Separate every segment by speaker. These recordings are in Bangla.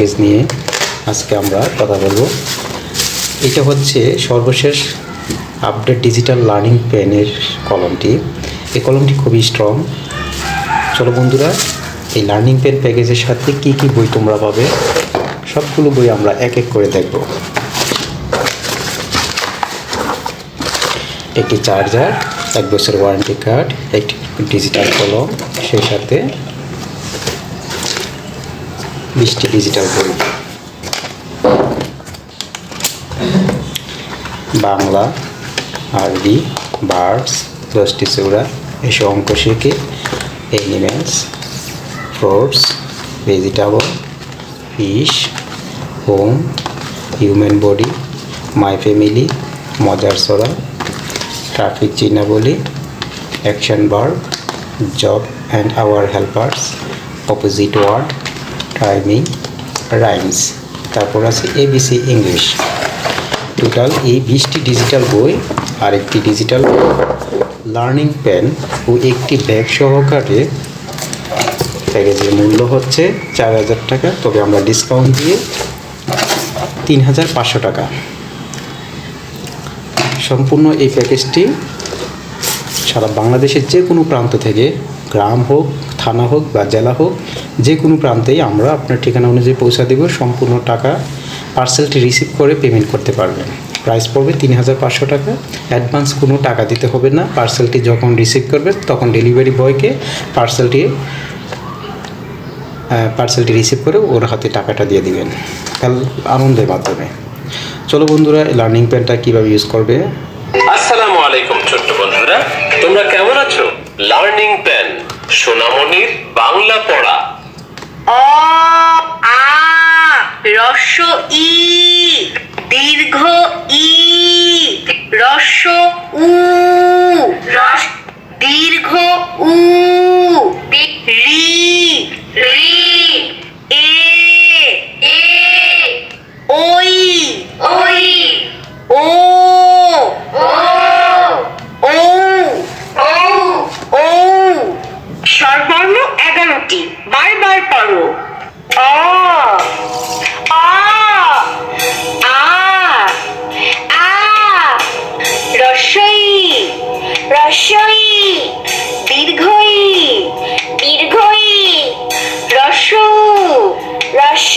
Speaker 1: পেজ নিয়ে আজকে আমরা কথা বলব। এটা হচ্ছে সর্বশেষ আপডেট ডিজিটাল লার্নিং পেনের কলমটি। এই কলমটি খুবই স্ট্রং চলো বন্ধুরা, এই লার্নিং পেন প্যাকেজের সাথে কি কি বই তোমরা পাবে, সবগুলো বই আমরা এক এক করে দেখব। একটি চার্জার এক বছর ওয়ারেন্টি কার্ড একটি ডিজিটাল কলম, সেই সাথে বিশটি ডিজিটাল বই বাংলা আরবি বার্ডস দশটি চৌড়া এসব অঙ্ক শিখে animals fruits vegetable fish home human body my family মজার সরা traffic চিহ্নাবলী action verb job and our helpers opposite word timing rhymes তারপর আছে এবিসি ইংলিশ টোটাল এই বিশটি ডিজিটাল বই আর একটি ডিজিটাল লার্নিং পেন ও একটি ব্যাগ সহকারে প্যাকেজের মূল্য হচ্ছে চার হাজার টাকা, তবে আমরা ডিসকাউন্ট দিয়ে তিন হাজার পাঁচশো টাকা। সম্পূর্ণ এই প্যাকেজটি সারা বাংলাদেশের যে কোনো প্রান্ত থেকে, গ্রাম হোক থানা হোক বা জেলা হোক, যে কোনো প্রান্তেই আমরা আপনার ঠিকানা অনুযায়ী পৌঁছা দেব, সম্পূর্ণ টাকা পার্সেলটি রিসিভ করে পেমেন্ট করতে পারবেন। প্রাইস পড়বে তিন হাজার পাঁচশো টাকা। অ্যাডভান্স কোনো টাকা দিতে হবে না। পার্সেলটি যখন রিসিভ করবে তখন ডেলিভারি বয়কে পার্সেলটি পার্সেলটি রিসিভ করে ওর হাতে টাকাটা দিয়ে দিবেন। কাল আনন্দের মাধ্যমে। চলো বন্ধুরা লার্নিং পেনটা কীভাবে ইউজ করবে?
Speaker 2: আসসালামু আলাইকুম ছোট্ট বন্ধুরা। তোমরা কেমন আছো? লার্নিং পেন সোনামণির বাংলা পড়া।
Speaker 3: অ আ রস্য ই দীর্ঘ ই রস্য উ রস দীর্ঘ উ রি রি এ এ ওই ওই ও ও ও ও ও স্বরবর্ণ এগারোটি বারবার পড়ো রস্বই দীর্ঘই দীর্ঘই রস্য রস্য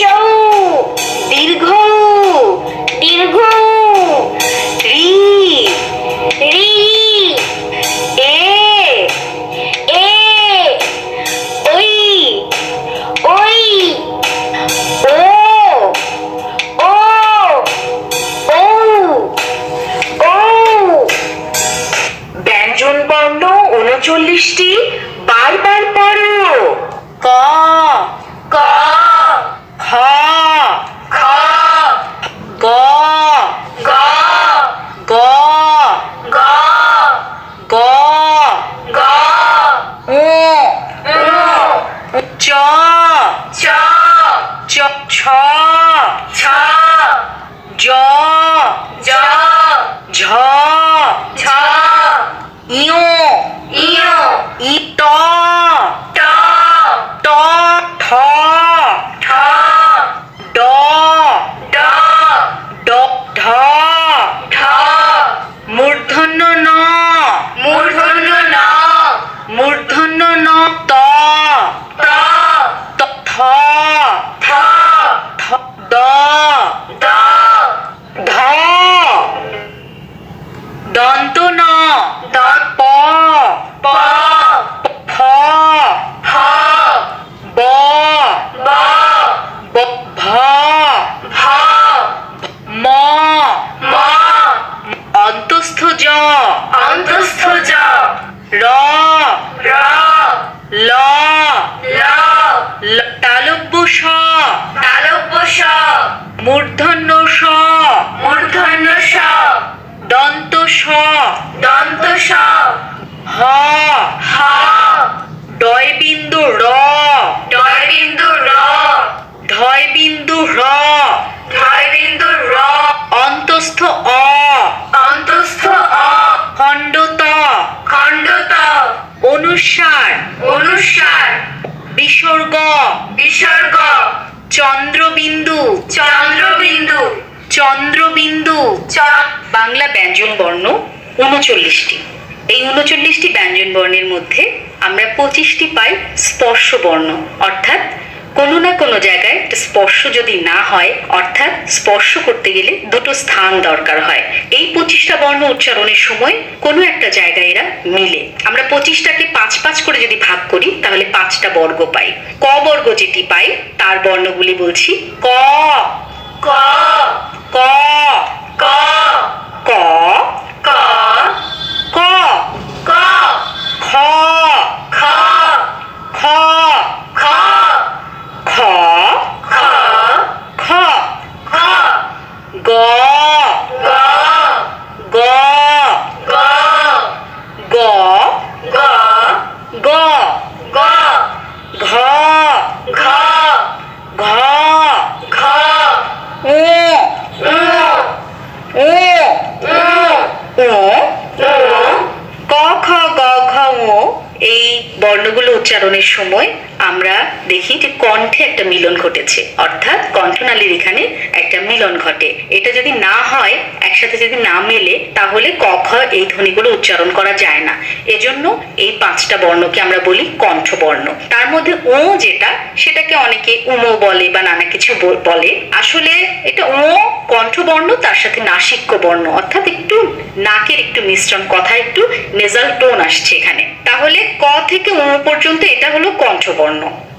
Speaker 3: স। তালব্য স। মূর্ধন্য স। মূর্ধন্য স। দন্ত স। দন্ত স। হ। হ। ডয় বিন্দু র। ডয় বিন্দু র। ধয় বিন্দু র। ধয় বিন্দু র। অন্তস্থ অ। অন্তস্থ অ। খণ্ডত। খণ্ডত। অনুসার। অনুসার। বিসর্গ। বিসর্গ। চন্দ্রবিন্দু।
Speaker 4: চন্দ্রবিন্দু।
Speaker 3: চন্দ্রবিন্দু।
Speaker 4: চ-
Speaker 3: বাংলা ব্যঞ্জন বর্ণ উনচল্লিশটি। এই উনচল্লিশটি ব্যঞ্জন বর্ণের মধ্যে আমরা পঁচিশটি পাই স্পর্শ বর্ণ অর্থাৎ কোনো না কোনো জায়গায় একটা স্পর্শ যদি না হয় অর্থাৎ স্পর্শ করতে গেলে দুটো স্থান দরকার হয়। এই পঁচিশটা বর্ণ উচ্চারণের সময় কোনো একটা জায়গায় এরা মিলে। আমরা পঁচিশটাকে পাঁচ পাঁচ করে যদি ভাগ করি তাহলে পাঁচটা বর্গ পাই। ক বর্গ যেটি পাই তার বর্ণগুলি বলছি। ক।
Speaker 4: ক।
Speaker 3: ক।
Speaker 4: ক।
Speaker 3: ক।
Speaker 4: ক।
Speaker 3: ক
Speaker 4: ক
Speaker 3: খ গ ঘ ঙ এই বর্ণগুলো উচ্চারণের সময় আমরা দেখি যে কণ্ঠে একটা মিলন ঘটেছে। অর্থাৎ কণ্ঠনালীর এখানে একটা মিলন ঘটে। এটা যদি না হয়, একসাথে যদি না মেলে, তাহলে ক, খ এই ধ্বনিগুলো উচ্চারণ করা যায় না। এজন্য এই পাঁচটা বর্ণকে আমরা বলি কণ্ঠবর্ণ। তার মধ্যে ও যেটা, সেটাকে অনেকে উমো বলে বা নানা কিছু বলে। আসলে এটা ও কণ্ঠবর্ণ, তার সাথে নাসিক্য বর্ণ। অর্থাৎ একটু নাকের একটু মিশ্রণ কথা একটু নেজাল টোন আসছে এখানে। তাহলে ক থেকে ও পর্যন্ত এটা হলো কণ্ঠবর্ণ। சொல்லணும்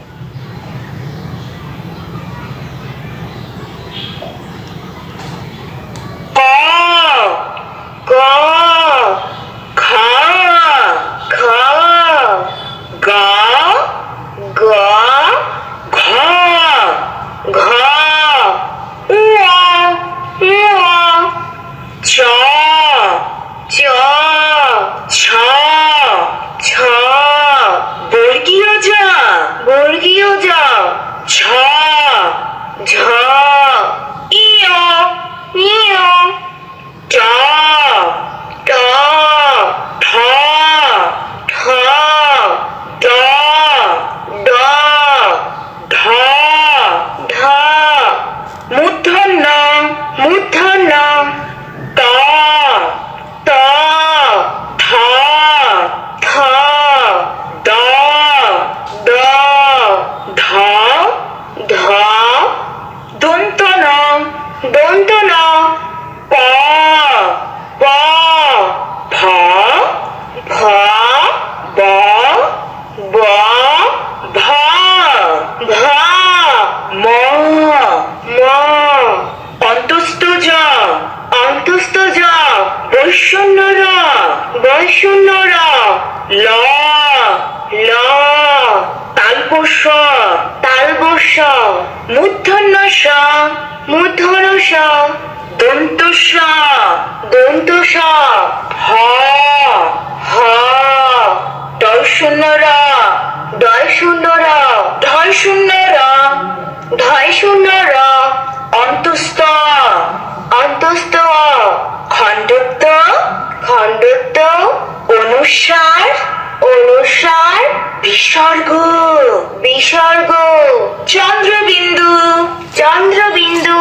Speaker 3: র ল
Speaker 4: ল
Speaker 3: তালপস্য
Speaker 4: তালবস্য
Speaker 3: মূর্ধন্য স
Speaker 4: মূর্ধন্য স
Speaker 3: দন্ত স
Speaker 4: দন্ত স
Speaker 3: হ
Speaker 4: হ দয় শূন্য র
Speaker 3: ঢয় শূন্য র
Speaker 4: ধয় শূন্য র
Speaker 3: অন্তস্থ
Speaker 4: অন্তস্থ
Speaker 3: খণ্ডত্ব
Speaker 4: খণ্ডত্ব
Speaker 3: অনুসার
Speaker 4: অনুসার
Speaker 3: বিসর্গ
Speaker 4: বিসর্গ
Speaker 3: চন্দ্রবিন্দু
Speaker 4: চন্দ্রবিন্দু।